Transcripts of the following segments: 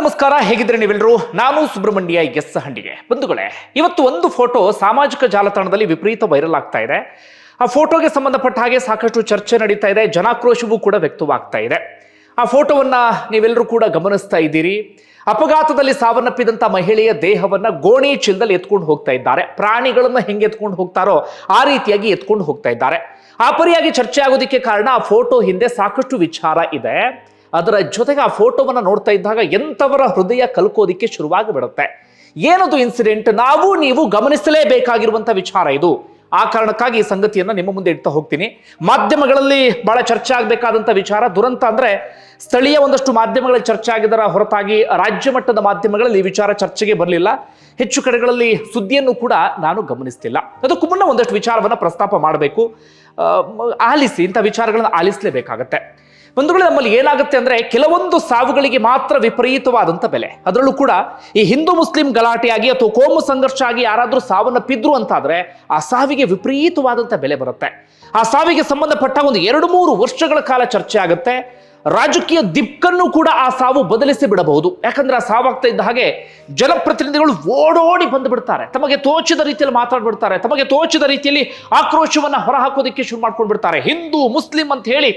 ನಮಸ್ಕಾರ ಹೇಗಿದ್ರೆ ನೀವೆಲ್ಲರೂ? ನಾನು ಸುಬ್ರಹ್ಮಣ್ಯ, ಎಸ್ ಹಂಡಿಗೆ ಬಂಧುಗಳೇ, ಇವತ್ತು ಒಂದು ಫೋಟೋ ಸಾಮಾಜಿಕ ಜಾಲತಾಣದಲ್ಲಿ ವಿಪರೀತ ವೈರಲ್ ಆಗ್ತಾ ಇದೆ. ಆ ಫೋಟೋಗೆ ಸಂಬಂಧಪಟ್ಟ ಹಾಗೆ ಸಾಕಷ್ಟು ಚರ್ಚೆ ನಡೀತಾ ಇದೆ, ಜನಾಕ್ರೋಶವೂ ಕೂಡ ವ್ಯಕ್ತವಾಗ್ತಾ ಇದೆ. ಆ ಫೋಟೋವನ್ನ ನೀವೆಲ್ಲರೂ ಕೂಡ ಗಮನಿಸ್ತಾ ಇದ್ದೀರಿ. ಅಪಘಾತದಲ್ಲಿ ಸಾವನ್ನಪ್ಪಿದಂತ ಮಹಿಳೆಯ ದೇಹವನ್ನ ಗೋಣಿ ಚೀಲದಲ್ಲಿ ಎತ್ಕೊಂಡು ಹೋಗ್ತಾ ಇದ್ದಾರೆ. ಪ್ರಾಣಿಗಳನ್ನ ಹೆಂಗೆ ಎತ್ಕೊಂಡು ಹೋಗ್ತಾರೋ ಆ ರೀತಿಯಾಗಿ ಎತ್ಕೊಂಡು ಹೋಗ್ತಾ ಇದ್ದಾರೆ. ಆ ಪರಿಯಾಗಿ ಚರ್ಚೆ ಆಗೋದಕ್ಕೆ ಕಾರಣ ಆ ಫೋಟೋ ಹಿಂದೆ ಸಾಕಷ್ಟು ವಿಚಾರ ಇದೆ. ಅದರ ಜೊತೆಗೆ ಆ ಫೋಟೋವನ್ನು ನೋಡ್ತಾ ಇದ್ದಾಗ ಎಂಥವರ ಹೃದಯ ಕಲ್ಕೋದಿಕ್ಕೆ ಶುರುವಾಗಿ ಬಿಡುತ್ತೆ ಏನದು ಇನ್ಸಿಡೆಂಟ್ ನಾವು ನೀವು ಗಮನಿಸಲೇಬೇಕಾಗಿರುವಂಥ ವಿಚಾರ ಇದು. ಆ ಕಾರಣಕ್ಕಾಗಿ ಈ ಸಂಗತಿಯನ್ನು ನಿಮ್ಮ ಮುಂದೆ ಇಡ್ತಾ ಹೋಗ್ತೀನಿ. ಮಾಧ್ಯಮಗಳಲ್ಲಿ ಬಹಳ ಚರ್ಚೆ ಆಗಬೇಕಾದಂಥ ವಿಚಾರ. ದುರಂತ ಅಂದರೆ ಸ್ಥಳೀಯ ಒಂದಷ್ಟು ಮಾಧ್ಯಮಗಳಲ್ಲಿ ಚರ್ಚೆ ಆಗಿದರ ಹೊರತಾಗಿ ರಾಜ್ಯ ಮಟ್ಟದ ಮಾಧ್ಯಮಗಳಲ್ಲಿ ಈ ವಿಚಾರ ಚರ್ಚೆಗೆ ಬರಲಿಲ್ಲ. ಹೆಚ್ಚು ಕಡೆಗಳಲ್ಲಿ ಸುದ್ದಿಯನ್ನು ಕೂಡ ನಾನು ಗಮನಿಸ್ತಿಲ್ಲ. ಅದಕ್ಕೂ ಮುನ್ನ ಒಂದಷ್ಟು ವಿಚಾರವನ್ನು ಪ್ರಸ್ತಾಪ ಮಾಡಬೇಕು. ಆಲಿಸಿ ಇಂಥ ವಿಚಾರಗಳನ್ನು ಆಲಿಸಲೇಬೇಕಾಗತ್ತೆ. ಬಂಧುಗಳು, ನಮ್ಮಲ್ಲಿ ಏನಾಗುತ್ತೆ ಅಂದ್ರೆ ಕೆಲವೊಂದು ಸಾವುಗಳಿಗೆ ಮಾತ್ರ ವಿಪರೀತವಾದಂಥ ಬೆಲೆ. ಅದರಲ್ಲೂ ಕೂಡ ಈ ಹಿಂದೂ ಮುಸ್ಲಿಂ ಗಲಾಟೆಯಾಗಿ ಅಥವಾ ಕೋಮು ಸಂಘರ್ಷ ಆಗಿ ಯಾರಾದ್ರೂ ಸಾವನ್ನಪ್ಪಿದ್ರು ಅಂತಾದ್ರೆ ಆ ಸಾವಿಗೆ ವಿಪರೀತವಾದಂಥ ಬೆಲೆ ಬರುತ್ತೆ. ಆ ಸಾವಿಗೆ ಸಂಬಂಧಪಟ್ಟ ಒಂದು ಎರಡು ಮೂರು ವರ್ಷಗಳ ಕಾಲ ಚರ್ಚೆ ಆಗುತ್ತೆ. ರಾಜಕೀಯ ದಿಕ್ಕನ್ನು ಕೂಡ ಆ ಸಾವು ಬದಲಿಸಿ ಬಿಡಬಹುದು. ಯಾಕಂದ್ರೆ ಆ ಸಾವಾಗ್ತಾ ಇದ್ದ ಹಾಗೆ ಜನಪ್ರತಿನಿಧಿಗಳು ಓಡೋಡಿ ಬಂದು ಬಿಡ್ತಾರೆ ತಮಗೆ ತೋಚಿದ ರೀತಿಯಲ್ಲಿ ಮಾತಾಡ್ಬಿಡ್ತಾರೆ. ತಮಗೆ ತೋಚಿದ ರೀತಿಯಲ್ಲಿ ಆಕ್ರೋಶವನ್ನ ಹೊರಹಾಕೋದಕ್ಕೆ ಶುರು ಮಾಡ್ಕೊಂಡು ಬಿಡ್ತಾರೆ ಹಿಂದೂ, ಮುಸ್ಲಿಂ ಅಂತ ಹೇಳಿ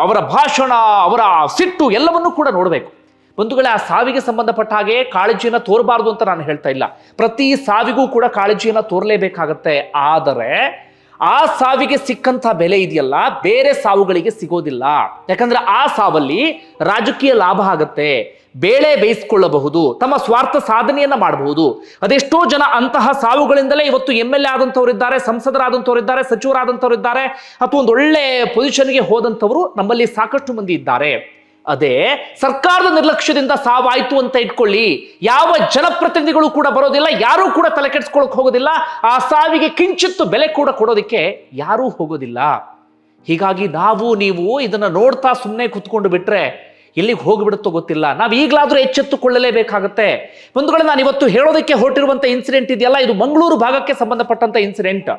ಅವರ ಭಾಷಣ, ಅವರ ಸಿಟ್ಟು ಎಲ್ಲವನ್ನೂ ಕೂಡ ನೋಡಬೇಕು. ಬಂಧುಗಳೇ, ಆ ಸಾವಿಗೆ ಸಂಬಂಧಪಟ್ಟ ಹಾಗೆ ಕಾಳಜಿಯನ್ನು ತೋರಬಾರದು ಅಂತ ನಾನು ಹೇಳ್ತಾ ಇಲ್ಲ. ಪ್ರತಿ ಸಾವಿಗೂ ಕೂಡ ಕಾಳಜಿಯನ್ನು ತೋರಲೇಬೇಕಾಗತ್ತೆ. ಆದರೆ ಆ ಸಾವಿಗೆ ಸಿಕ್ಕಂತ ಬೆಲೆ ಇದೆಯಲ್ಲ, ಬೇರೆ ಸಾವುಗಳಿಗೆ ಸಿಗೋದಿಲ್ಲ. ಯಾಕಂದ್ರೆ ಆ ಸಾವಲ್ಲಿ ರಾಜಕೀಯ ಲಾಭ ಆಗತ್ತೆ, ಬೇಳೆ ಬೇಯಿಸಿಕೊಳ್ಳಬಹುದು, ತಮ್ಮ ಸ್ವಾರ್ಥ ಸಾಧನೆಯನ್ನ ಮಾಡಬಹುದು. ಅದೆಷ್ಟೋ ಜನ ಅಂತಹ ಸಾವುಗಳಿಂದಲೇ ಇವತ್ತು ಎಂ ಎಲ್ ಎ ಆದಂಥವರಿದ್ದಾರೆ ಸಂಸದರಾದಂಥವರಿದ್ದಾರೆ ಸಚಿವರಾದಂಥವರಿದ್ದಾರೆ ಅಥವಾ ಒಂದು ಒಳ್ಳೆ ಪೊಸಿಷನ್ಗೆ ಹೋದಂಥವರು ನಮ್ಮಲ್ಲಿ ಸಾಕಷ್ಟು ಮಂದಿ ಇದ್ದಾರೆ. ಅದೇ ಸರ್ಕಾರದ ನಿರ್ಲಕ್ಷ್ಯದಿಂದ ಸಾವಾಯ್ತು ಅಂತ ಇಟ್ಕೊಳ್ಳಿ. ಯಾವ ಜನಪ್ರತಿನಿಧಿಗಳು ಕೂಡ ಬರೋದಿಲ್ಲ, ಯಾರೂ ಕೂಡ ತಲೆ ಕೆಡಿಸ್ಕೊಳಕ್ ಹೋಗೋದಿಲ್ಲ, ಆ ಸಾವಿಗೆ ಕಿಂಚಿತ್ತು ಬೆಲೆ ಕೂಡ ಕೊಡೋದಕ್ಕೆ ಯಾರೂ ಹೋಗೋದಿಲ್ಲ. ಹೀಗಾಗಿ ನಾವು, ನೀವು ಇದನ್ನ ನೋಡ್ತಾ ಸುಮ್ಮನೆ ಕುತ್ಕೊಂಡು ಬಿಟ್ರೆ ಎಲ್ಲಿಗೆ ಹೋಗ್ಬಿಡುತ್ತೋ ಗೊತ್ತಿಲ್ಲ. ನಾವು ಈಗಲಾದ್ರೂ ಎಚ್ಚೆತ್ತುಕೊಳ್ಳಲೇಬೇಕಾಗತ್ತೆ. ಬಂಧುಗಳೇ, ನಾನು ಇವತ್ತು ಹೇಳೋದಕ್ಕೆ ಹೊರಟಿರುವಂತ ಇನ್ಸಿಡೆಂಟ್ ಇದೆಯಲ್ಲ, ಇದು ಮಂಗಳೂರು ಭಾಗಕ್ಕೆ ಸಂಬಂಧಪಟ್ಟಂತ ಇನ್ಸಿಡೆಂಟ್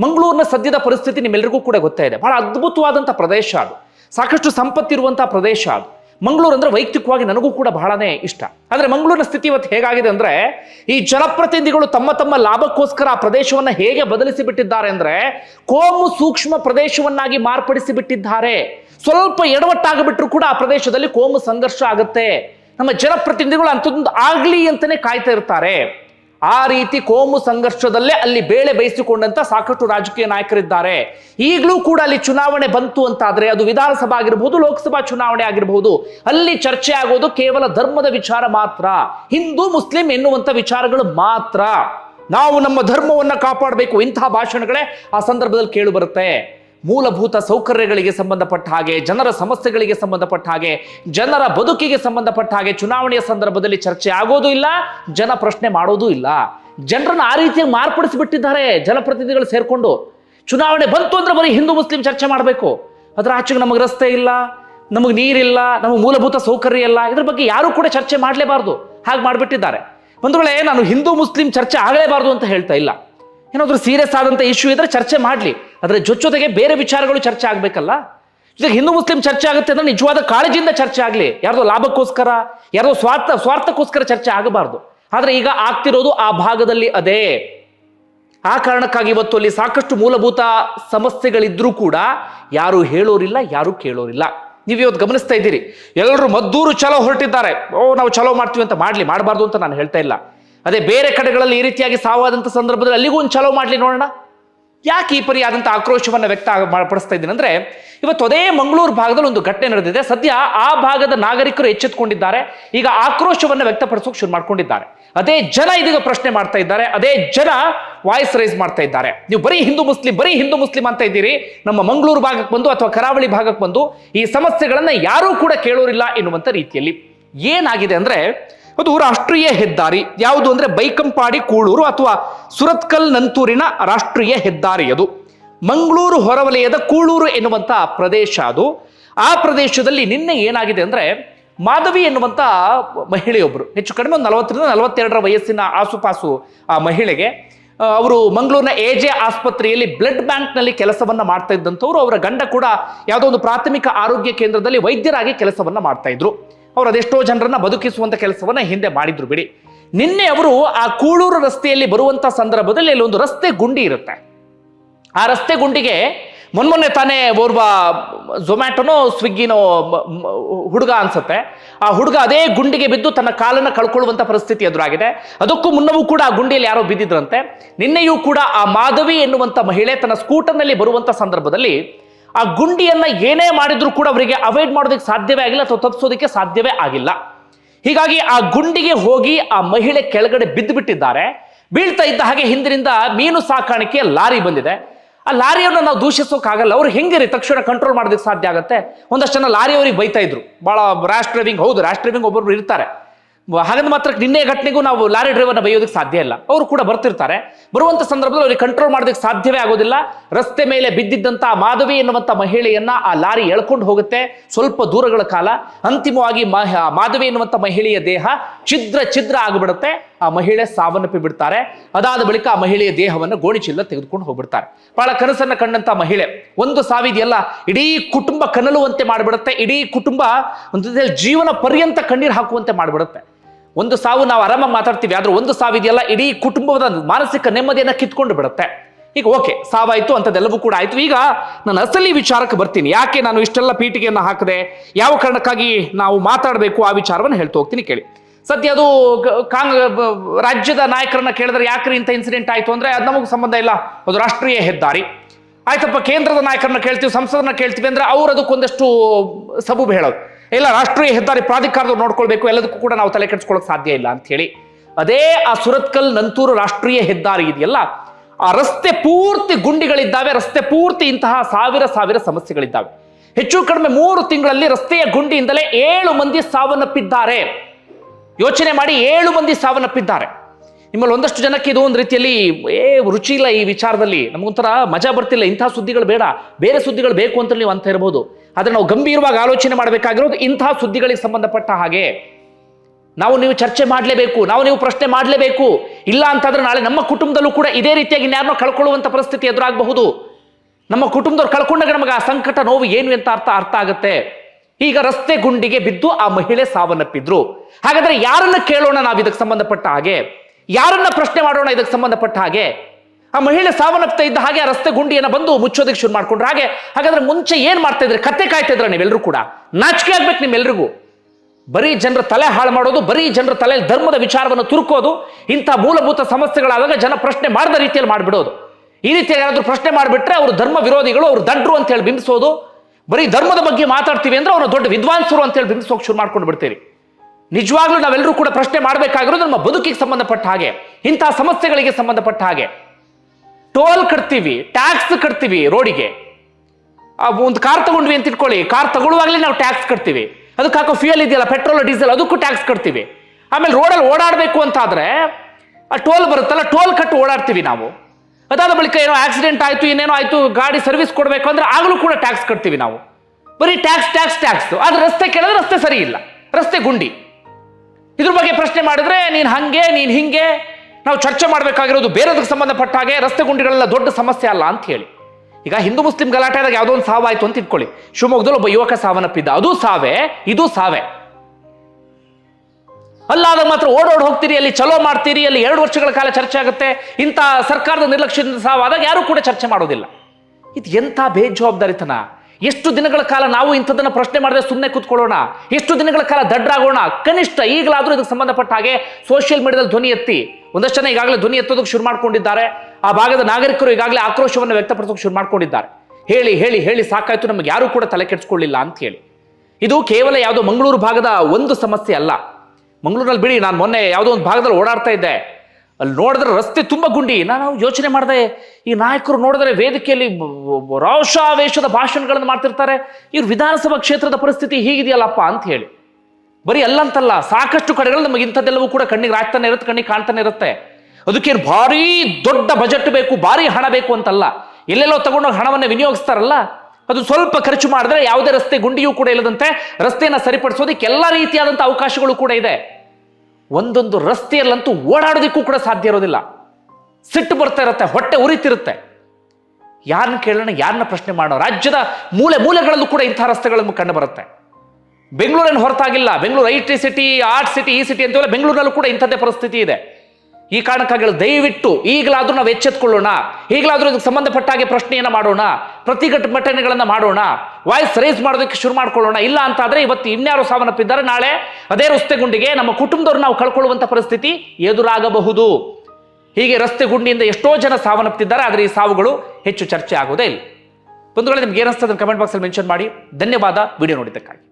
ಮಂಗಳೂರಿನ ಸದ್ಯದ ಪರಿಸ್ಥಿತಿ ನಿಮ್ಮೆಲ್ಲರಿಗೂ ಕೂಡ ಗೊತ್ತೇ ಇದೆ. ಬಹಳ ಅದ್ಭುತವಾದಂಥ ಪ್ರದೇಶ ಅದು. ಸಾಕಷ್ಟು ಸಂಪತ್ತಿರುವಂಥ ಪ್ರದೇಶ ಅದು. ಮಂಗಳೂರು ಅಂದ್ರೆ ವೈಯಕ್ತಿಕವಾಗಿ ನನಗೂ ಕೂಡ ಬಹಳನೇ ಇಷ್ಟ. ಆದರೆ ಮಂಗಳೂರಿನ ಸ್ಥಿತಿ ಇವತ್ತು ಹೇಗಾಗಿದೆ ಅಂದ್ರೆ, ಈ ಜನಪ್ರತಿನಿಧಿಗಳು ತಮ್ಮ ತಮ್ಮ ಲಾಭಕ್ಕೋಸ್ಕರ ಆ ಪ್ರದೇಶವನ್ನ ಹೇಗೆ ಬದಲಿಸಿ ಬಿಟ್ಟಿದ್ದಾರೆ ಅಂದ್ರೆ, ಕೋಮು ಸೂಕ್ಷ್ಮ ಪ್ರದೇಶವನ್ನಾಗಿ ಮಾರ್ಪಡಿಸಿ ಬಿಟ್ಟಿದ್ದಾರೆ ಸ್ವಲ್ಪ ಎಡವಟ್ಟಾಗಿಬಿಟ್ರು ಕೂಡ ಆ ಪ್ರದೇಶದಲ್ಲಿ ಕೋಮು ಸಂಘರ್ಷ ಆಗುತ್ತೆ. ನಮ್ಮ ಜನಪ್ರತಿನಿಧಿಗಳು ಅಂತದೊಂದು ಆಗಲಿ ಅಂತಲೇ ಕಾಯ್ತಾ ಇರ್ತಾರೆ. ಆ ರೀತಿ ಕೋಮು ಸಂಘರ್ಷದಲ್ಲೇ ಅಲ್ಲಿ ಬೇಳೆ ಬಯಸಿಕೊಂಡಂತ ಸಾಕಷ್ಟು ರಾಜಕೀಯ ನಾಯಕರಿದ್ದಾರೆ. ಈಗಲೂ ಕೂಡ ಅಲ್ಲಿ ಚುನಾವಣೆ ಬಂತು ಅಂತಾದ್ರೆ ಅದು ವಿಧಾನಸಭಾ ಆಗಿರಬಹುದು ಲೋಕಸಭಾ ಚುನಾವಣೆ ಆಗಿರಬಹುದು ಅಲ್ಲಿ ಚರ್ಚೆ ಆಗೋದು ಕೇವಲ ಧರ್ಮದ ವಿಚಾರ ಮಾತ್ರ. ಹಿಂದೂ, ಮುಸ್ಲಿಂ ಎನ್ನುವಂತ ವಿಚಾರಗಳು ಮಾತ್ರ. ನಾವು ನಮ್ಮ ಧರ್ಮವನ್ನ ಕಾಪಾಡಬೇಕು ಇಂತಹ ಭಾಷಣಗಳೇ ಆ ಸಂದರ್ಭದಲ್ಲಿ ಕೇಳಿ ಬರುತ್ತೆ. ಮೂಲಭೂತ ಸೌಕರ್ಯಗಳಿಗೆ ಸಂಬಂಧಪಟ್ಟ ಹಾಗೆ, ಜನರ ಸಮಸ್ಯೆಗಳಿಗೆ ಸಂಬಂಧಪಟ್ಟ ಹಾಗೆ, ಜನರ ಬದುಕಿಗೆ ಸಂಬಂಧಪಟ್ಟ ಹಾಗೆ ಚುನಾವಣೆಯ ಸಂದರ್ಭದಲ್ಲಿ ಚರ್ಚೆ ಆಗೋದು ಇಲ್ಲ, ಜನ ಪ್ರಶ್ನೆ ಮಾಡೋದೂ ಇಲ್ಲ. ಜನರನ್ನು ಆ ರೀತಿಯಾಗಿ ಮಾರ್ಪಡಿಸಿಬಿಟ್ಟಿದ್ದಾರೆ ಜನಪ್ರತಿನಿಧಿಗಳು ಸೇರಿಕೊಂಡು. ಚುನಾವಣೆ ಬಂತು ಅಂದ್ರೆ ಬರೀ ಹಿಂದೂ, ಮುಸ್ಲಿಂ ಚರ್ಚೆ ಮಾಡಬೇಕು. ಅದರ ಆಚೆಗೆ ನಮಗೆ ರಸ್ತೆ ಇಲ್ಲ, ನಮಗೆ ನೀರಿಲ್ಲ, ನಮಗೆ ಮೂಲಭೂತ ಸೌಕರ್ಯ ಇಲ್ಲ, ಇದ್ರ ಬಗ್ಗೆ ಯಾರು ಕೂಡ ಚರ್ಚೆ ಮಾಡಲೇಬಾರ್ದು. ಹಾಗೆ ಮಾಡಿಬಿಟ್ಟಿದ್ದಾರೆ. ಒಂದು ವೇಳೆ ನಾನು ಹಿಂದೂ, ಮುಸ್ಲಿಂ ಚರ್ಚೆ ಆಗಲೇಬಾರ್ದು ಅಂತ ಹೇಳ್ತಾ ಇಲ್ಲ. ಏನಾದರೂ ಸೀರಿಯಸ್ ಆದಂಥ ಇಶ್ಯೂ ಇದ್ರೆ ಚರ್ಚೆ ಮಾಡಲಿ. ಅದರ ಜೊತೆಗೆ ಬೇರೆ ವಿಚಾರಗಳು ಚರ್ಚೆ ಆಗಬೇಕಲ್ಲ? ಜೊತೆಗೆ ಹಿಂದೂ, ಮುಸ್ಲಿಂ ಚರ್ಚೆ ಆಗುತ್ತೆ ಅಂದ್ರೆ ನಿಜವಾದ ಕಾಳಜಿಯಿಂದ ಚರ್ಚೆ ಆಗಲಿ. ಯಾರ್ದೋ ಲಾಭಕ್ಕೋಸ್ಕರ, ಯಾರ್ದೋ ಸ್ವಾರ್ಥ, ಸ್ವಾರ್ಥಕ್ಕೋಸ್ಕರ ಚರ್ಚೆ ಆಗಬಾರ್ದು. ಆದರೆ ಈಗ ಆಗ್ತಿರೋದು ಆ ಭಾಗದಲ್ಲಿ ಅದೇ. ಆ ಕಾರಣಕ್ಕಾಗಿ ಇವತ್ತು ಅಲ್ಲಿ ಸಾಕಷ್ಟು ಮೂಲಭೂತ ಸಮಸ್ಯೆಗಳಿದ್ರೂ ಕೂಡ ಯಾರು ಹೇಳೋರಿಲ್ಲ, ಯಾರು ಕೇಳೋರಿಲ್ಲ. ನೀವು ಇವತ್ತು ಗಮನಿಸ್ತಾ ಇದ್ದೀರಿ. ಎಲ್ಲರೂ ಮದ್ದೂರು ಚಲೋ ಹೊರಟಿದ್ದಾರೆ. ಓ, ನಾವು ಚಲೋ ಮಾಡ್ತೀವಿ ಅಂತ ಮಾಡಲಿ, ಮಾಡಬಾರ್ದು ಅಂತ ನಾನು ಹೇಳ್ತಾ ಇಲ್ಲ. ಅದೇ ಬೇರೆ ಕಡೆಗಳಲ್ಲಿ ಈ ರೀತಿಯಾಗಿ ಸಾವಾದಂಥ ಸಂದರ್ಭದಲ್ಲಿ ಅಲ್ಲಿಗೂ ಒಂದು ಚಲೋ ಮಾಡಲಿ ನೋಡೋಣ. ಯಾಕೆ ಈ ಪರಿ ಆದಂಥ ಆಕ್ರೋಶವನ್ನು ವ್ಯಕ್ತ ಪಡಿಸ್ತಾ ಇದ್ದೀನಿ ಅಂದ್ರೆ, ಇವತ್ತು ಅದೇ ಮಂಗಳೂರು ಭಾಗದಲ್ಲಿ ಒಂದು ಘಟನೆ ನಡೆದಿದೆ. ಸದ್ಯ ಆ ಭಾಗದ ನಾಗರಿಕರು ಎಚ್ಚೆತ್ಕೊಂಡಿದ್ದಾರೆ. ಈಗ ಆಕ್ರೋಶವನ್ನು ವ್ಯಕ್ತಪಡಿಸೋಕೆ ಶುರು ಮಾಡ್ಕೊಂಡಿದ್ದಾರೆ. ಅದೇ ಜನ ಇದೀಗ ಪ್ರಶ್ನೆ ಮಾಡ್ತಾ ಇದ್ದಾರೆ. ಅದೇ ಜನ ವಾಯ್ಸ್ ರೈಸ್ ಮಾಡ್ತಾ ಇದ್ದಾರೆ. ನೀವು ಬರೀ ಹಿಂದೂ ಮುಸ್ಲಿಂ, ಬರೀ ಹಿಂದೂ ಮುಸ್ಲಿಂ ಅಂತ ಇದ್ದೀರಿ. ನಮ್ಮ ಮಂಗಳೂರು ಭಾಗಕ್ಕೆ ಬಂದು ಅಥವಾ ಕರಾವಳಿ ಭಾಗಕ್ಕೆ ಬಂದು ಈ ಸಮಸ್ಯೆಗಳನ್ನ ಯಾರೂ ಕೂಡ ಕೇಳೋರಿಲ್ಲ ಎನ್ನುವಂಥ ರೀತಿಯಲ್ಲಿ ಏನಾಗಿದೆ ಅಂದ್ರೆ ಅದು ರಾಷ್ಟ್ರೀಯ ಹೆದ್ದಾರಿ. ಯಾವುದು ಅಂದ್ರೆ ಬೈಕಂಪಾಡಿ, ಕೂಳೂರು ಅಥವಾ ಸುರತ್ಕಲ್ ನಂತೂರಿನ ರಾಷ್ಟ್ರೀಯ ಹೆದ್ದಾರಿ ಅದು. ಮಂಗಳೂರು ಹೊರವಲಯದ ಕೂಳೂರು ಎನ್ನುವಂಥ ಪ್ರದೇಶ ಅದು. ಆ ಪ್ರದೇಶದಲ್ಲಿ ನಿನ್ನೆ ಏನಾಗಿದೆ ಅಂದ್ರೆ ಮಾಧವಿ ಎನ್ನುವಂಥ ಮಹಿಳೆಯೊಬ್ಬರು ಹೆಚ್ಚು ಕಡಿಮೆ ಒಂದು ನಲವತ್ತರಿಂದ ನಲವತ್ತೆರಡರ ವಯಸ್ಸಿನ ಆಸುಪಾಸು ಆ ಮಹಿಳೆಗೆ ಅವರು ಮಂಗಳೂರಿನ ಎ ಜೆ ಆಸ್ಪತ್ರೆಯಲ್ಲಿ ಬ್ಲಡ್ ಬ್ಯಾಂಕ್ನಲ್ಲಿ ಕೆಲಸವನ್ನ ಮಾಡ್ತಾ ಇದ್ದಂಥವ್ರು, ಅವರ ಗಂಡ ಕೂಡ ಯಾವುದೋ ಒಂದು ಪ್ರಾಥಮಿಕ ಆರೋಗ್ಯ ಕೇಂದ್ರದಲ್ಲಿ ವೈದ್ಯರಾಗಿ ಕೆಲಸವನ್ನ ಮಾಡ್ತಾ ಇದ್ರು. ಅವ್ರು ಅದೆಷ್ಟೋ ಜನರನ್ನ ಬದುಕಿಸುವಂತ ಕೆಲಸವನ್ನ ಹಿಂದೆ ಮಾಡಿದ್ರು ಬಿಡಿ. ನಿನ್ನೆ ಅವರು ಆ ಕೂಳೂರು ರಸ್ತೆಯಲ್ಲಿ ಬರುವಂತ ಸಂದರ್ಭದಲ್ಲಿ ಅಲ್ಲಿ ಒಂದು ರಸ್ತೆ ಗುಂಡಿ ಇರುತ್ತೆ. ಆ ರಸ್ತೆ ಗುಂಡಿಗೆ ಮೊನ್ಮೊನ್ನೆ ತಾನೇ ಓರ್ವ ಝೊಮ್ಯಾಟೊನೋ ಸ್ವಿಗ್ಗಿನೋ ಹುಡುಗ ಅನ್ಸುತ್ತೆ. ಆ ಹುಡುಗ ಅದೇ ಗುಂಡಿಗೆ ಬಿದ್ದು ತನ್ನ ಕಾಲನ್ನ ಕಳ್ಕೊಳ್ಳುವಂತ ಪರಿಸ್ಥಿತಿ ಎದುರಾಗಿದೆ. ಅದಕ್ಕೂ ಮುನ್ನವೂ ಕೂಡ ಆ ಗುಂಡಿಯಲ್ಲಿ ಯಾರೋ ಬಿದ್ದಿದ್ರಂತೆ. ನಿನ್ನೆಯೂ ಕೂಡ ಆ ಮಾಧವಿ ಎನ್ನುವಂತ ಮಹಿಳೆ ತನ್ನ ಸ್ಕೂಟರ್ನಲ್ಲಿ ಬರುವಂತ ಸಂದರ್ಭದಲ್ಲಿ ಆ ಗುಂಡಿಯನ್ನ ಏನೇ ಮಾಡಿದ್ರು ಕೂಡ ಅವರಿಗೆ ಅವಾಯ್ಡ್ ಮಾಡೋದಕ್ಕೆ ಸಾಧ್ಯವೇ ಆಗಿಲ್ಲ ಅಥವಾ ತಪ್ಪಿಸೋದಕ್ಕೆ ಸಾಧ್ಯವೇ ಆಗಿಲ್ಲ. ಹೀಗಾಗಿ ಆ ಗುಂಡಿಗೆ ಹೋಗಿ ಆ ಮಹಿಳೆ ಕೆಳಗಡೆ ಬಿದ್ದು ಬಿಟ್ಟಿದ್ದಾರೆ ಬೀಳ್ತಾ ಇದ್ದ ಹಾಗೆ ಹಿಂದಿನಿಂದ ಮೀನು ಸಾಕಾಣಿಕೆ ಲಾರಿ ಬಂದಿದೆ. ಆ ಲಾರಿಯನ್ನು ನಾವು ದೂಷಿಸೋಕ್ಕಾಗಲ್ಲ. ಅವ್ರು ಹೆಂಗಿರಿ ತಕ್ಷಣ ಕಂಟ್ರೋಲ್ ಮಾಡೋದಕ್ಕೆ ಸಾಧ್ಯ ಆಗುತ್ತೆ? ಒಂದಷ್ಟು ಜನ ಲಾರಿಯವರಿಗೆ ಬೈತಾ ಇದ್ರು. ಬಹಳ ರ್ಯಾಶ್ ಡ್ರೈವಿಂಗ್ ಹೌದು ರ್ಯಾಶ್ ಡ್ರೈವಿಂಗ್ ಒಬ್ಬೊಬ್ರು ಇರ್ತಾರೆ. ಹಾಗಂದ ಮಾತ್ರ ನಿನ್ನೆ ಘಟನೆಗೂ ನಾವು ಲಾರಿ ಡ್ರೈವರ್ನ ಬೈಯೋದಕ್ಕೆ ಸಾಧ್ಯ ಇಲ್ಲ. ಅವರು ಕೂಡ ಬರ್ತಿರ್ತಾರೆ. ಬರುವಂತ ಸಂದರ್ಭದಲ್ಲಿ ಅವ್ರಿಗೆ ಕಂಟ್ರೋಲ್ ಮಾಡೋದಕ್ಕೆ ಸಾಧ್ಯವೇ ಆಗೋದಿಲ್ಲ. ರಸ್ತೆ ಮೇಲೆ ಬಿದ್ದಿದ್ದಂತ ಮಾಧವಿ ಎನ್ನುವಂತ ಮಹಿಳೆಯನ್ನ ಆ ಲಾರಿ ಎಳ್ಕೊಂಡು ಹೋಗುತ್ತೆ. ಸ್ವಲ್ಪ ದೂರಗಳ ಕಾಲ. ಅಂತಿಮವಾಗಿ ಮಾಧವಿ ಎನ್ನುವಂತ ಮಹಿಳೆಯ ದೇಹ ಛಿದ್ರ ಛಿದ್ರ ಆಗಿಬಿಡುತ್ತೆ. ಆ ಮಹಿಳೆ ಸಾವನ್ನಪ್ಪಿ ಬಿಡ್ತಾರೆ. ಅದಾದ ಬಳಿಕ ಆ ಮಹಿಳೆಯ ದೇಹವನ್ನು ಗೋಣಿಚೀಲ ತೆಗೆದುಕೊಂಡು ಹೋಗ್ಬಿಡ್ತಾರೆ. ಬಹಳ ಕನಸನ್ನ ಕಂಡಂತ ಮಹಿಳೆ. ಒಂದು ಸಾವಿದೆಯಲ್ಲ, ಇಡೀ ಕುಟುಂಬ ಕನಲುವಂತೆ ಮಾಡಿಬಿಡುತ್ತೆ. ಇಡೀ ಕುಟುಂಬ ಒಂದು ಜೀವನ ಪರ್ಯಂತ ಕಣ್ಣೀರು ಹಾಕುವಂತೆ ಮಾಡಿಬಿಡುತ್ತೆ. ಒಂದು ಸಾವು ನಾವು ಆರಾಮಾಗಿ ಮಾತಾಡ್ತೀವಿ, ಆದ್ರೆ ಒಂದು ಸಾವಿದೆಯಲ್ಲ ಇಡೀ ಕುಟುಂಬದ ಮಾನಸಿಕ ನೆಮ್ಮದಿಯನ್ನ ಕಿತ್ಕೊಂಡು ಬಿಡುತ್ತೆ. ಈಗ ಓಕೆ, ಸಾವಾಯ್ತು ಅಂತದೆಲ್ಲವೂ ಕೂಡ ಆಯ್ತು. ಈಗ ನಾನು ಅಸಲಿ ವಿಚಾರಕ್ಕೆ ಬರ್ತೀನಿ. ಯಾಕೆ ನಾನು ಇಷ್ಟೆಲ್ಲ ಪೀಠಿಗೆಯನ್ನು ಹಾಕದೆ, ಯಾವ ಕಾರಣಕ್ಕಾಗಿ ನಾವು ಮಾತಾಡಬೇಕು ಆ ವಿಚಾರವನ್ನು ಹೇಳ್ತಾ ಹೋಗ್ತೀನಿ ಕೇಳಿ. ಸದ್ಯ ಅದು ಕಾಂಗ್ ರಾಜ್ಯದ ನಾಯಕರನ್ನ ಕೇಳಿದ್ರೆ ಯಾಕ್ರಿ ಇಂಥ ಇನ್ಸಿಡೆಂಟ್ ಆಯ್ತು ಅಂದ್ರೆ ಅದು ನಮಗೆ ಸಂಬಂಧ ಇಲ್ಲ. ಅದು ರಾಷ್ಟ್ರೀಯ ಹೆದ್ದಾರಿ. ಆಯ್ತಪ್ಪ, ಕೇಂದ್ರದ ನಾಯಕರನ್ನ ಕೇಳ್ತೀವಿ ಸಂಸದನ್ನ ಕೇಳ್ತೀವಿ ಅಂದ್ರೆ ಅವ್ರು ಅದಕ್ಕೊಂದಷ್ಟು ಸಬೂಬು ಹೇಳೋದು. ಇಲ್ಲ, ರಾಷ್ಟ್ರೀಯ ಹೆದ್ದಾರಿ ಪ್ರಾಧಿಕಾರದವ್ರು ನೋಡ್ಕೊಳ್ಬೇಕು, ಎಲ್ಲದಕ್ಕೂ ಕೂಡ ನಾವು ತಲೆ ಕೆಡಿಸ್ಕೊಳ್ಳೋಕೆ ಸಾಧ್ಯ ಇಲ್ಲ ಅಂತ ಹೇಳಿ. ಅದೇ ಆ ಸುರತ್ಕಲ್ ನಂತೂರು ರಾಷ್ಟ್ರೀಯ ಹೆದ್ದಾರಿ ಇದೆಯಲ್ಲ, ಆ ರಸ್ತೆ ಪೂರ್ತಿ ಗುಂಡಿಗಳಿದ್ದಾವೆ, ರಸ್ತೆ ಪೂರ್ತಿ ಇಂತಹ ಸಾವಿರ ಸಾವಿರ ಸಮಸ್ಯೆಗಳಿದ್ದಾವೆ. ಹೆಚ್ಚು ಕಡಿಮೆ ಮೂರು ತಿಂಗಳಲ್ಲಿ ರಸ್ತೆಯ ಗುಂಡಿಯಿಂದಲೇ ಏಳು ಮಂದಿ ಸಾವನ್ನಪ್ಪಿದ್ದಾರೆ. ಯೋಚನೆ ಮಾಡಿ ಏಳು ಮಂದಿ ಸಾವನ್ನಪ್ಪಿದ್ದಾರೆ. ನಿಮ್ಮಲ್ಲಿ ಒಂದಷ್ಟು ಜನಕ್ಕೆ ಇದು ಒಂದು ರೀತಿಯಲ್ಲಿ, ಏ, ರುಚಿ ಇಲ್ಲ ಈ ವಿಚಾರದಲ್ಲಿ. ನಮಗೊಂಥರ ಮಜಾ ಬರ್ತಿಲ್ಲ. ಇಂಥ ಸುದ್ದಿಗಳು ಬೇಡ. ಬೇರೆ ಸುದ್ದಿಗಳು ಬೇಕು ಅಂತ ನೀವು ಅಂತ ಇರಬಹುದು ಆದ್ರೆ ನಾವು ಗಂಭೀರವಾಗಿ ಆಲೋಚನೆ ಮಾಡಬೇಕಾಗಿರೋದು ಇಂತಹ ಸುದ್ದಿಗಳಿಗೆ ಸಂಬಂಧಪಟ್ಟ ಹಾಗೆ. ನಾವು ನೀವು ಚರ್ಚೆ ಮಾಡಲೇಬೇಕು, ನಾವು ನೀವು ಪ್ರಶ್ನೆ ಮಾಡಲೇಬೇಕು, ಇಲ್ಲ ಅಂತಂದ್ರೆ ನಾಳೆ ನಮ್ಮ ಕುಟುಂಬದಲ್ಲೂ ಕೂಡ ಇದೇ ರೀತಿಯಾಗಿ ಇನ್ಯಾರನ್ನೋ ಕಳ್ಕೊಳ್ಳುವಂಥ ಪರಿಸ್ಥಿತಿ ಎದುರಾಗಬಹುದು. ನಮ್ಮ ಕುಟುಂಬದವ್ರು ಕಳ್ಕೊಂಡಾಗ ನಮಗೆ ಆ ಸಂಕಟ ನೋವು ಏನು ಅಂತ ಅರ್ಥ ಅರ್ಥ ಆಗುತ್ತೆ. ಈಗ ರಸ್ತೆ ಗುಂಡಿಗೆ ಬಿದ್ದು ಆ ಮಹಿಳೆ ಸಾವನ್ನಪ್ಪಿದ್ರು. ಹಾಗಾದ್ರೆ ಯಾರನ್ನ ಕೇಳೋಣ ನಾವು ಇದಕ್ಕೆ ಸಂಬಂಧಪಟ್ಟ ಹಾಗೆ? ಯಾರನ್ನ ಪ್ರಶ್ನೆ ಮಾಡೋಣ ಇದಕ್ಕೆ ಸಂಬಂಧಪಟ್ಟ ಹಾಗೆ? ಆ ಮಹಿಳೆ ಸಾವನ್ನಪ್ತಾ ಇದ್ದ ಹಾಗೆ ಆ ರಸ್ತೆ ಗುಂಡಿಯನ್ನು ಬಂದು ಮುಚ್ಚೋದಕ್ಕೆ ಶುರು ಮಾಡ್ಕೊಂಡ್ರೆ. ಹಾಗೆ, ಹಾಗಾದ್ರೆ ಮುಂಚೆ ಏನ್ ಮಾಡ್ತಾ ಇದ್ರೆ? ಕತ್ತೆ ಕಾಯ್ತಾ ಇದ್ರ ನೀವೆಲ್ಲರೂ ಕೂಡ? ನಾಚಿಕೆ ಆಗ್ಬೇಕು ನಿಮ್ಮೆಲ್ರಿಗೂ. ಬರೀ ಜನರ ತಲೆ ಹಾಳು ಮಾಡೋದು, ಬರೀ ಜನರ ತಲೆಯಲ್ಲಿ ಧರ್ಮದ ವಿಚಾರವನ್ನು ತುರುಕೋದು, ಇಂಥ ಮೂಲಭೂತ ಸಮಸ್ಯೆಗಳಾದಾಗ ಜನ ಪ್ರಶ್ನೆ ಮಾಡದ ರೀತಿಯಲ್ಲಿ ಮಾಡಿಬಿಡೋದು. ಈ ರೀತಿ ಯಾರಾದರೂ ಪ್ರಶ್ನೆ ಮಾಡಿಬಿಟ್ರೆ ಅವರು ಧರ್ಮ ವಿರೋಧಿಗಳು, ಅವರು ದಡ್ರು ಅಂತ ಹೇಳಿ ಬಿಂಬಿಸೋದು. ಬರೀ ಧರ್ಮದ ಬಗ್ಗೆ ಮಾತಾಡ್ತೀವಿ ಅಂದ್ರೆ ಅವರು ದೊಡ್ಡ ವಿದ್ವಾಂಸರು ಅಂತ ಹೇಳಿ ಬಿಂಬಿಸೋಕೆ ಶುರು ಮಾಡ್ಕೊಂಡು ಬಿಡ್ತೀರಿ. ನಿಜವಾಗ್ಲೂ ನಾವೆಲ್ಲರೂ ಕೂಡ ಪ್ರಶ್ನೆ ಮಾಡಬೇಕಾಗಿರೋದು ನಮ್ಮ ಬದುಕಿಗೆ ಸಂಬಂಧಪಟ್ಟ ಹಾಗೆ ಇಂತಹ ಸಮಸ್ಯೆಗಳಿಗೆ ಸಂಬಂಧಪಟ್ಟ ಹಾಗೆ. ಟೋಲ್ ಕಟ್ತೀವಿ ಟ್ಯಾಕ್ಸ್ ಕಟ್ತೀವಿ ರೋಡಿಗೆ. ಒಂದು ಕಾರ್ ತಗೊಂಡ್ವಿ ಅಂತ ಇಟ್ಕೊಳ್ಳಿ ಕಾರ್ ತಗೊಳ್ಳುವಾಗಲೇ ನಾವು ಟ್ಯಾಕ್ಸ್ ಕಟ್ತೀವಿ. ಅದಕ್ಕೆ ಹಾಕೋ ಫ್ಯೂಯಲ್ ಇದೆಯಲ್ಲ ಪೆಟ್ರೋಲ್ ಡೀಸೆಲ್ ಅದಕ್ಕೂ ಟ್ಯಾಕ್ಸ್ ಕಟ್ತೀವಿ. ಆಮೇಲೆ ರೋಡಲ್ಲಿ ಓಡಾಡಬೇಕು ಅಂತಾದರೆ, ಆ ಟೋಲ್ ಬರುತ್ತಲ್ಲ ಟೋಲ್ ಕಟ್ಟು ಓಡಾಡ್ತೀವಿ ನಾವು. ಅದಾದ ಬಳಿಕ ಏನೋ ಆಕ್ಸಿಡೆಂಟ್ ಆಯಿತು ಏನೇನೋ ಆಯಿತು, ಗಾಡಿ ಸರ್ವಿಸ್ ಕೊಡಬೇಕು ಅಂದರೆ ಆಗಲೂ ಕೂಡ ಟ್ಯಾಕ್ಸ್ ಕಟ್ತೀವಿ ನಾವು. ಬರೀ ಟ್ಯಾಕ್ಸ್ ಟ್ಯಾಕ್ಸ್ ಟ್ಯಾಕ್ಸ್ ಆದರೆ ರಸ್ತೆ ಕೇಳಿದ್ರೆ ರಸ್ತೆ ಸರಿ ಇಲ್ಲ. ರಸ್ತೆ ಗುಂಡಿ. ಇದ್ರ ಬಗ್ಗೆ ಪ್ರಶ್ನೆ ಮಾಡಿದ್ರೆ, ನೀನು ಹಂಗೆ, ನೀನು ಹಿಂಗೆ ನಾವು ಚರ್ಚೆ ಮಾಡಬೇಕಾಗಿರೋದು ಬೇರೆದಕ್ಕೆ ಸಂಬಂಧಪಟ್ಟ ಹಾಗೆ ರಸ್ತೆ ಗುಂಡಿಗಳೆಲ್ಲ ದೊಡ್ಡ ಸಮಸ್ಯೆ ಅಲ್ಲ ಅಂತ ಹೇಳಿ. ಈಗ ಹಿಂದೂ ಮುಸ್ಲಿಂ ಗಲಾಟೆದಾಗ ಯಾವುದೋ ಒಂದು ಸಾವಾಯಿತು ಅಂತ ಇಟ್ಕೊಳ್ಳಿ ಶಿವಮೊಗ್ಗದಲ್ಲಿ ಒಬ್ಬ ಯುವಕ ಸಾವನ್ನಪ್ಪಿದ್ದ. ಅದು ಸಾವೆ? ಇದು ಸಾವೆ? ಅಲ್ಲಾದ ಮಾತ್ರ ಓಡೋಡ್ ಹೋಗ್ತೀರಿ, ಅಲ್ಲಿ ಚಲೋ ಮಾಡ್ತೀರಿ, ಅಲ್ಲಿ ಎರಡು ವರ್ಷಗಳ ಕಾಲ ಚರ್ಚೆ ಆಗುತ್ತೆ. ಇಂಥ ಸರ್ಕಾರದ ನಿರ್ಲಕ್ಷ್ಯದಿಂದ ಸಾವಾದಾಗ ಯಾರೂ ಕೂಡ ಚರ್ಚೆ ಮಾಡೋದಿಲ್ಲ. ಇದು ಎಂಥ ಬೇಜವಾಬ್ದಾರಿತನ? ಎಷ್ಟು ದಿನಗಳ ಕಾಲ ನಾವು ಇಂಥದ್ದನ್ನು ಪ್ರಶ್ನೆ ಮಾಡದೆ ಸುಮ್ಮನೆ ಕೂತ್ಕೊಳ್ಳೋಣ? ಎಷ್ಟು ದಿನಗಳ ಕಾಲ ದಡ್ಡರಾಗೋಣ ಕನಿಷ್ಠ ಈಗಲಾದರೂ ಇದಕ್ಕೆ ಸಂಬಂಧಪಟ್ಟ ಹಾಗೆ ಸೋಷಿಯಲ್ ಮೀಡಿಯಾದಲ್ಲಿ ಧ್ವನಿ ಎತ್ತಿ, ಒಂದಷ್ಟು ಜನ ಈಗಾಗಲೇ ಧ್ವನಿ ಎತ್ತೋದಕ್ಕೆ ಶುರು ಮಾಡ್ಕೊಂಡಿದ್ದಾರೆ. ಆ ಭಾಗದ ನಾಗರಿಕರು ಈಗಾಗಲೇ ಆಕ್ರೋಶವನ್ನು ವ್ಯಕ್ತಪಡಿಸೋಕೆ ಶುರು ಮಾಡ್ಕೊಂಡಿದ್ದಾರೆ. ಹೇಳಿ ಹೇಳಿ ಹೇಳಿ ಸಾಕಾಯ್ತು, ನಮಗೆ ಯಾರು ಕೂಡ ತಲೆ ಕೆಡಿಸ್ಕೊಳ್ಳಿಲ್ಲ ಅಂತ ಹೇಳಿ. ಇದು ಕೇವಲ ಯಾವುದೋ ಮಂಗಳೂರು ಭಾಗದ ಒಂದು ಸಮಸ್ಯೆ ಅಲ್ಲ. ಮಂಗಳೂರಿನಲ್ಲಿ ಬಿಡಿ, ನಾನು ಮೊನ್ನೆ ಯಾವುದೋ ಒಂದು ಭಾಗದಲ್ಲಿ ಓಡಾಡ್ತಾ ಇದ್ದೆ. ಅಲ್ಲಿ ನೋಡಿದ್ರೆ ರಸ್ತೆ ತುಂಬ ಗುಂಡಿ. ನಾನು ಯೋಚನೆ ಮಾಡಿದೆ, ಈ ನಾಯಕರು ನೋಡಿದ್ರೆ ವೇದಿಕೆಯಲ್ಲಿ ರೋಷಾವೇಶದ ಭಾಷಣಗಳನ್ನು ಮಾಡ್ತಿರ್ತಾರೆ. ಇವ್ರು ವಿಧಾನಸಭಾ ಕ್ಷೇತ್ರದ ಪರಿಸ್ಥಿತಿ ಹೀಗಿದೆಯಲ್ಲಪ್ಪ ಅಂತ ಹೇಳಿ. ಬರೀ ಅಲ್ಲಂತಲ್ಲ, ಸಾಕಷ್ಟು ಕಡೆಗಳು ನಮಗೆ ಇಂಥದ್ದೆಲ್ಲವೂ ಕೂಡ ಕಣ್ಣಿಗೆ ರಾಗ್ತಾನೆ ಇರುತ್ತೆ, ಕಣ್ಣಿಗೆ ಕಾಣ್ತಾನೆ ಇರುತ್ತೆ. ಅದಕ್ಕೆ ಭಾರಿ ದೊಡ್ಡ ಬಜೆಟ್ ಬೇಕು, ಭಾರಿ ಹಣ ಬೇಕು ಅಂತಲ್ಲ. ಎಲ್ಲೆಲ್ಲೋ ತಗೊಂಡೋಗಿ ಹಣವನ್ನು ವಿನಿಯೋಗಿಸ್ತಾರಲ್ಲ? ಅದು ಸ್ವಲ್ಪ ಖರ್ಚು ಮಾಡಿದ್ರೆ ಯಾವುದೇ ರಸ್ತೆ ಗುಂಡಿಯೂ ಕೂಡ ಇಲ್ಲದಂತೆ ರಸ್ತೆಯನ್ನು ಸರಿಪಡಿಸೋದಕ್ಕೆ ಎಲ್ಲ ರೀತಿಯಾದಂಥ ಅವಕಾಶಗಳು ಕೂಡ ಇದೆ. ಒಂದೊಂದು ರಸ್ತೆಯಲ್ಲಂತೂ ಓಡಾಡೋದಕ್ಕೂ ಕೂಡ ಸಾಧ್ಯ ಇರೋದಿಲ್ಲ. ಸಿಟ್ಟು ಬರ್ತಾ ಇರುತ್ತೆ, ಹೊಟ್ಟೆ ಉರಿತಿರುತ್ತೆ. ಯಾರನ್ನ ಕೇಳೋಣ ಯಾರನ್ನ ಪ್ರಶ್ನೆ ಮಾಡೋಣ? ರಾಜ್ಯದ ಮೂಲೆ ಮೂಲೆಗಳಲ್ಲೂ ಕೂಡ ಇಂಥ ರಸ್ತೆಗಳನ್ನು ಕಂಡು ಬರುತ್ತೆ. ಬೆಂಗಳೂರನ್ನು ಹೊರತಾಗಿಲ್ಲ. Bengaluru I T city, art city, E city ಅಂತೆಲ್ಲ ಬೆಂಗಳೂರಿನಲ್ಲೂ ಕೂಡ ಇಂಥದ್ದೇ ಪರಿಸ್ಥಿತಿ ಇದೆ. ಈ ಕಾರಣಕ್ಕಾಗಿ ದಯವಿಟ್ಟು ಈಗಲಾದರೂ ನಾವು ಎಚ್ಚೆತ್ಕೊಳ್ಳೋಣ. ಈಗಲಾದರೂ ಇದಕ್ಕೆ ಸಂಬಂಧಪಟ್ಟ ಹಾಗೆ ಪ್ರಶ್ನೆಯನ್ನು ಮಾಡೋಣ. ಪ್ರತಿಘಟನೆಗಳನ್ನು ಮಾಡೋಣ. ವಾಯ್ಸ್ ರೈಸ್ ಮಾಡೋದಕ್ಕೆ ಶುರು ಮಾಡ್ಕೊಳ್ಳೋಣ. ಇಲ್ಲ ಅಂತ ಆದರೆ ಇವತ್ತು ಇನ್ಯಾರು ಸಾವನ್ನಪ್ಪಿದ್ದಾರೆ. ನಾಳೆ ಅದೇ ರಸ್ತೆ ಗುಂಡಿಗೆ ನಮ್ಮ ಕುಟುಂಬದವ್ರು ನಾವು ಕಳ್ಕೊಳ್ಳುವಂಥ ಪರಿಸ್ಥಿತಿ ಎದುರಾಗಬಹುದು. ಹೀಗೆ ರಸ್ತೆ ಗುಂಡಿಯಿಂದ ಎಷ್ಟೋ ಜನ ಸಾವನ್ನಪ್ಪಿದ್ದಾರೆ. ಆದರೆ ಈ ಸಾವುಗಳು ಹೆಚ್ಚು ಚರ್ಚೆ ಆಗೋದೇ ಇಲ್ಲ. ಬಂಧುಗಳೇ, ನಿಮ್ಗೆ ಏನಿಸ್ತದೆ ಕಮೆಂಟ್ ಬಾಕ್ಸಲ್ಲಿ ಮೆನ್ಷನ್ ಮಾಡಿ. ಧನ್ಯವಾದ. ವಿಡಿಯೋ ನೋಡಿದ್ದಕ್ಕಾಗಿ.